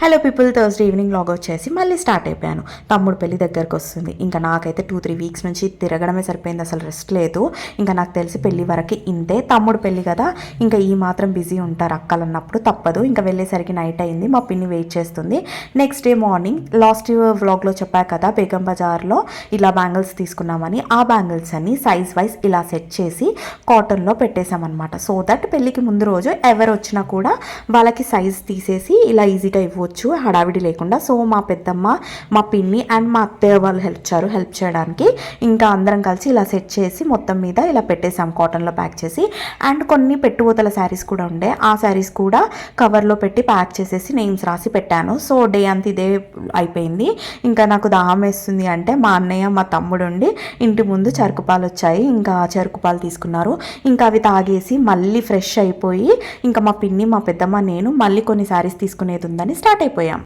Hello people Thursday evening vlog వచ్చేసి మళ్ళీ start అయిపోయాను. తమ్ముడు పెళ్ళి దగ్గరకు వస్తుంది. ఇంకా నాకైతే టూ త్రీ వీక్స్ నుంచి తిరగడమే సరిపోయింది. అసలు రెస్ట్ లేదు. ఇంకా నాకు తెలిసి పెళ్ళి వరకు ఇంతే. తమ్ముడు పెళ్ళి కదా. ఇంకా ఈ మాత్రం బిజీ ఉంటారు. అక్కలన్నప్పుడు తప్పదు. ఇంకా వెళ్ళేసరికి నైట్ అయింది. మా పిన్ని వెయిట్ చేస్తుంది. నెక్స్ట్ డే మార్నింగ్ లాస్ట్ వ్లాగ్లో చెప్పా కదా బేగం బజార్లో ఇలా బ్యాంగిల్స్ తీసుకున్నామని. ఆ బ్యాంగిల్స్ అన్ని సైజ్ వైజ్ ఇలా సెట్ చేసి కాటన్లో పెట్టేశామన్నమాట. సో దట్ పెళ్ళికి ముందు రోజు ఎవరు వచ్చినా కూడా వాళ్ళకి సైజ్ తీసేసి ఇలా ఈజీగా ఇవ్వచ్చు హడావిడి లేకుండా. సో మా పెద్దమ్మ మా పిన్ని అండ్ మా అత్తయ్య వాళ్ళు హెల్ప్ ఇచ్చారు హెల్ప్ చేయడానికి ఇంకా అందరం కలిసి ఇలా సెట్ చేసి మొత్తం మీద ఇలా పెట్టేసాం కాటన్లో ప్యాక్ చేసి. అండ్ కొన్ని పెట్టుబోతల శారీస్ కూడా ఉండే. ఆ శారీస్ కూడా కవర్లో పెట్టి ప్యాక్ చేసేసి నేమ్స్ రాసి పెట్టాను. సో డే అంత ఇదే అయిపోయింది. ఇంకా నాకు దాహం వేస్తుంది అంటే మా అన్నయ్య మా తమ్ముడు ఉండి ఇంటి ముందు చెరుకు పాలు వచ్చాయి. ఇంకా చెరుకు పాలు తీసుకున్నారు. ఇంకా అవి తాగేసి మళ్ళీ ఫ్రెష్ అయిపోయి ఇంకా మా పిన్ని మా పెద్దమ్మ నేను మళ్ళీ కొన్ని శారీస్ తీసుకునేది ఉందని స్టార్ట్ స్టార్ట్ అయిపోయాం.